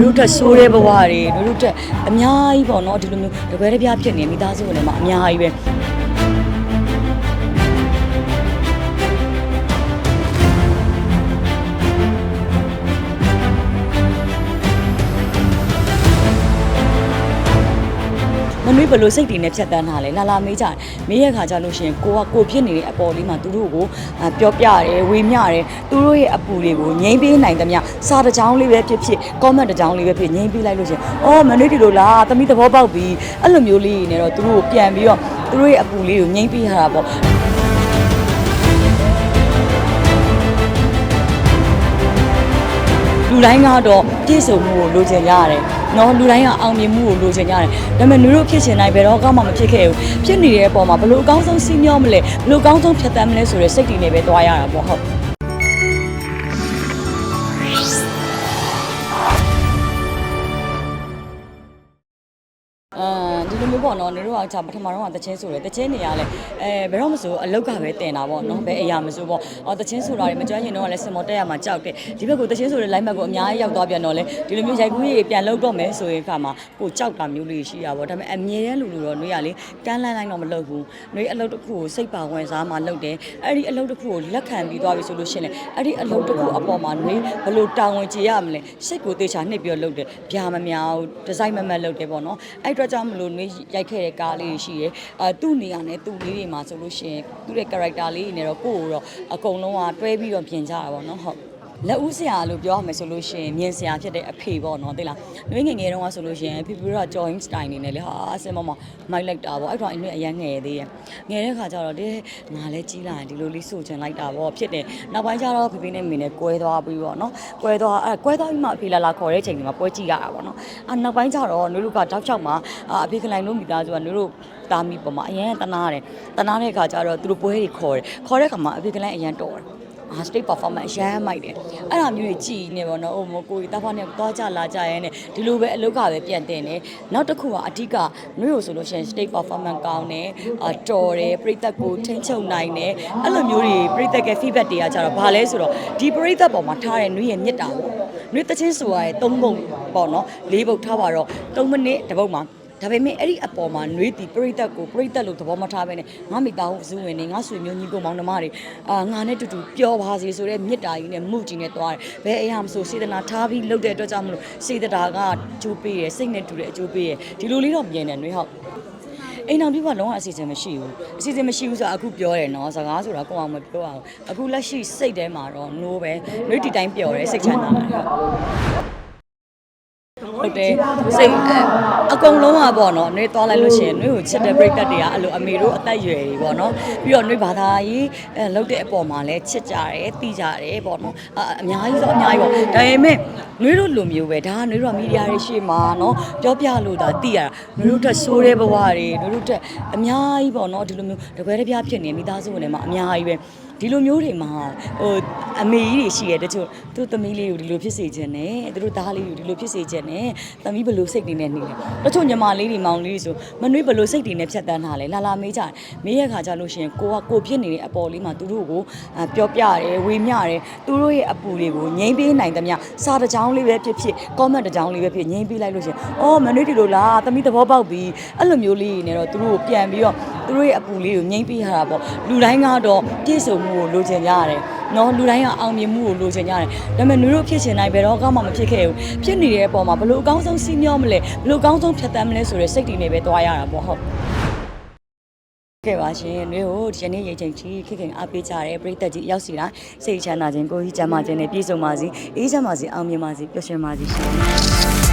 တို့တက်ဆိုးတဲ့ဘဝတွေတို့တက်အများကြီးပေါ့နော်ဒီလိုမျိုးတကွဲတပြားဖြစ်နေမိသားစုတွေမှာအများကြီးပဲ မမေးဘယ်လိုစိတ်တွေနဲ့ဖြတ်တန်းထားလဲလာလာမေးကြတယ်မေးရခါကြလို့ရှိရင်ကိုကကိုဖြစ်နေတဲ့အပေါ်လေးမှာသူတို့ကိုအာပြောပြတယ်ဝေမျှတယ်သူတို့ရဲ့အပူတွေကိုငြိမ်းပေးနိုင်သမျှစာတစ်ကြောင်းလေးပဲဖြစ်ဖြစ် comment တစ်ကြောင်းလေးပဲဖြစ်ငြိမ်းပေးလိုက်လို့ရှိရင်အော်မနေ့ဒီလိုလားသမီးသဘောပေါက်ပြီအဲ့လိုမျိုးလေးနေတော့သူတို့ကိုပြန်ပြီးတော့သူတို့ရဲ့အပူလေးကိုငြိမ်းပေးရတာပေါ့လူတိုင်းကတော့ပြည့်စုံမှုကိုလိုချင်ကြရတယ်။ နော်လူတိုင်းကအောင်မြင်မှုကိုလိုချင်ကြတယ်။ဒါပေမဲ့လူတို့ဖြစ်ချင်တိုင်းဘယ်တော့မှမဖြစ်ခဲ့ဘူး။ဖြစ်နေတဲ့အပေါ်မှာဘယ်လိုအကောင်းဆုံးစီးမျောမလဲဘယ်လိုအကောင်းဆုံးဖြတ်သန်းမလဲဆိုတဲ့စိတ်တွေနဲ့ပဲတွားရတာပေါ့ဟုတ်။ ပေါ့နော်နေတို့ကပထမတော့တချင်းဆိုတယ်တချင်းနေရလဲအဲဘယ်တော့မဆိုအလောက်ကပဲတင်တာပေါ့နော်ဘယ်အရာမဆိုပေါ့အော်တချင်းဆိုတာတွေမကြွရင်တော့လဲစင်မော်တက်ရမှာကြောက်တယ်ဒီဘက်ကိုတချင်းဆိုတဲ့ line map ကိုအများကြီးရောက်သွားပြန်တော့လဲဒီလိုမျိုးရိုက်ကူးရေးပြန်လောက်တော့မယ်ဆိုရင်ခါမှာကိုကြောက်တာမျိုးလေးရှိတာပေါ့ဒါပေမဲ့အမြဲတမ်းလူလူတော့နှွေးရလေကန်းလန်းလိုက်တော့မလုပ်ဘူးနှွေးအလုပ်တစ်ခုကိုစိတ်ပါဝင်စားမှလုပ်တယ်အဲ့ဒီအလုပ်တစ်ခုကိုလက်ခံပြီးသွားပြီဆိုလို့ရှိရင်အဲ့ဒီအလုပ်တစ်ခုအပေါ်မှာနှွေးဘယ်လိုတာဝန်ကျေရမလဲစိတ်ကိုသေချာနှိပ်ပြီးတော့လုပ်တယ်ဗျာမများဘူးဒီဇိုင်းမမတ်လုပ်တယ်ပေါ့နော်အဲ့အတွက်ကြောင့်မလို့နှွေးရိုက်ခဲ့တဲ့ကားလေးတွေရှိတယ်အာသူ့နေရာနဲ့သူ့လေးတွေမှာဆိုလို့ရှိရင်သူ့ရဲ့ character လေးတွေနဲ့တော့ကိုယ့်ကိုတော့အကုန်လုံးကတွဲပြီးတော့ပြင်ကြတာပေါ့နော်ဟုတ် လက်ဦးဆရာလို့ပြောရမယ်ဆိုလို့ရှိရင်မြင်ဆရာဖြစ်တဲ့အဖေပေါ့နော်သိလား။နှွေးငယ်ငယ်တုန်းကဆိုလို့ရှိရင်ဖေဖေက join style နေနဲ့လေဟာအစင်မမမိုက်လိုက်တာပေါ့အဲ့တော့အင်းအရန်ငယ်သေးရဲ့။ငယ်တဲ့ခါကျတော့ဒီငါလည်းကြီးလာရင်ဒီလိုလေးဆိုချင်လိုက်တာပေါ့ဖြစ်တယ်။နောက်ပိုင်းကျတော့ဖေဖေနဲ့မိနဲ့ကွဲသွားပြီးပေါ့နော်။ကွဲသွားအဲကွဲသွားပြီးမှအဖေလာလာခေါ်တဲ့အချိန်ဒီမှာပွဲကြည့်ရတာပေါ့နော်။အာနောက်ပိုင်းကျတော့နှွေးတို့ကတောက်ချောက်မှာအာအဖေကလိုင်လို့မိသားစုကနှွေးတို့တာမီပေါ်မှာအရင်တနာတယ်တနာတဲ့ခါကျတော့သူတို့ပွဲတွေခေါ်တယ်ခေါ်တဲ့ခါမှာအဖေကလိုင်အရင်တော်တယ် အာ state performance အရမ်းမိုက်တယ်အဲ့ဒါမျိုးကြီးကြည်နေပေါ့နော်ဟိုမကိုကြီးတာဖာနဲ့သွားကြလာကြရဲနဲ့ဒီလိုပဲအလုပ်ကပဲပြန်တင်တယ်နောက်တစ်ခုကအဓိကမျိုးလို့ဆိုလို့ရှိရင် state performance ကောင်းတယ်အာတော်တယ်ပြိသက်ကိုထိန်းချုပ်နိုင်တယ်အဲ့လိုမျိုးတွေပြိသက်က feedback တွေကကြတော့ဘာလဲဆိုတော့ဒီပြိသက်ပေါ်မှာထားတဲ့နှွေးရဲ့မြစ်တာပေါ့နှွေးတချင်းဆိုရတဲ့၃ပုံပေါ့နော်၄ပုတ်ထားပါတော့၃မိနစ်တစ်ပုတ်မှာ ဒါပေမဲ့အဲ့ဒီအပေါ်မှာနှွေးတီပြိသက်ကိုပြိသက်လို့သဘောမထားဘဲနဲ့ငါမိသားစုဝင်နေငါဆွေမျိုးညီကိုမောင်နှမတွေအာငါနဲ့တူတူပျော်ပါစေဆိုတဲ့မေတ္တာကြီးနဲ့မှုကြီးနဲ့သွားတယ်ဘယ်အရာမဆိုစေတနာထားပြီးလုပ်တဲ့အတွက်ကြောင့်မလို့စေတနာကအကျိုးပေးရစိတ်နဲ့တူတဲ့အကျိုးပေးရဒီလိုလေးတော့မြင်တယ်နှွေးဟုတ်အိမ်အောင်ပြပါလုံးဝအစီအစဉ်မရှိဘူးအစီအစဉ်မရှိဘူးဆိုတာအခုပြောတယ်နော်စကားဆိုတာကိုအောင်မပြောအောင်အခုလက်ရှိစိတ်ထဲမှာတော့ no ပဲနှွေးတီတိုင်းပျော်တယ်စိတ်ချမ်းသာတယ် ဟုတ်ဟုတ်တယ်စိတ်အဲအကုန်လုံးอ่ะပေါ့နော်နှွေးသွားလိုက်လို့ရှိရင်နှွေးကိုချစ်တဲ့ပြိတ္တတွေကအဲ့လိုအမေတို့အသက်အရွယ်တွေပေါ့နော်ပြီးတော့နှွေးဘာသာရေးအဲလောက်တဲ့အပေါ်မှာလဲချစ်ကြတယ်တီးကြတယ်ပေါ့နော်အအများကြီးဆိုအများကြီးပေါ့ဒါပေမဲ့နှွေးတို့လိုမျိုးပဲဒါကနှွေးတို့ကမီဒီယာတွေရှေ့မှာနော်ပြောပြလို့ဒါတီးရတာနှွေးတို့တက်ဆိုးတဲ့ဘဝတွေနှွေးတို့တက်အများကြီးပေါ့နော်ဒီလိုမျိုးတကွဲတပြားဖြစ်နေမိသားစုဝင်တွေမှာအများကြီးပဲဒီလိုမျိုးတွေမှာဟိုအမေကြီးတွေရှိရတဲ့တချို့သူ့သမီးလေးကိုဒီလိုဖြစ်စေခြင်းနဲ့သူတို့သားလေးကိုဒီလိုဖြစ်စေခြင်းနဲ့သမီးဘယ်လိုစိတ်တွေနဲ့နေလဲတချို့ညီမလေးတွေမောင်လေးတွေဆိုမနှွေးဘယ်လိုစိတ်တွေနဲ့ဖြတ်တန်းထားလဲလာလာမေးကြတယ်မေးရခါကြလို့ရှိရင်ကိုကကိုဖြစ်နေတဲ့အပေါ်လေးမှာသူတို့ကိုအာပြောပြတယ်ဝေမျှတယ်သူတို့ရဲ့အပူတွေကိုငြိမ်းပေးနိုင်သမျှစာတစ်ကြောင်းလေးပဲဖြစ်ဖြစ် comment တစ်ကြောင်းလေးပဲဖြစ်ငြိမ်းပေးလိုက်လို့ရှိရင်အော်မနှွေးဒီလိုလားသမီးသဘောပေါက်ပြီအဲ့လိုမျိုးလေးနေတော့သူတို့ကိုပြန်ပြီးတော့သူတို့ရဲ့အပူလေးကိုငြိမ်းပေးရတာပေါ့လူတိုင်းကတော့ပြည့်စုံမှုကိုလိုချင်ကြရတယ်နော်လူတိုင်းကအောင်မြင်မှုကိုလိုချင်ကြတယ်ဒါပေမဲ့လူတို့ဖြစ်ချင်တိုင်းဘယ်တော့မှမဖြစ်ခဲ့ဘူးဖြစ်နေတဲ့အပေါ်မှာဘယ်လိုအကောင်းဆုံးစီးမျောမလဲဘယ်လိုအကောင်းဆုံးဖြတ်သန်းမလဲဆိုတဲ့စိတ်တွေနဲ့ပဲတွားရတာပေါ့ဟုတ်ကဲပါရှင်မျိုးဒီနေ့ရိတ်ချိန်ကြီးခေခင်အားပေးကြတဲ့ပရိသတ်ကြီးရောက်စီတိုင်းစိတ်ချမ်းသာခြင်းကိုယ်ကြီးကျမ်းမာခြင်းနဲ့ပြည့်စုံပါစေအေးချမ်းပါစေအောင်မြင်ပါစေပျော်ရွှင်ပါစေရှင်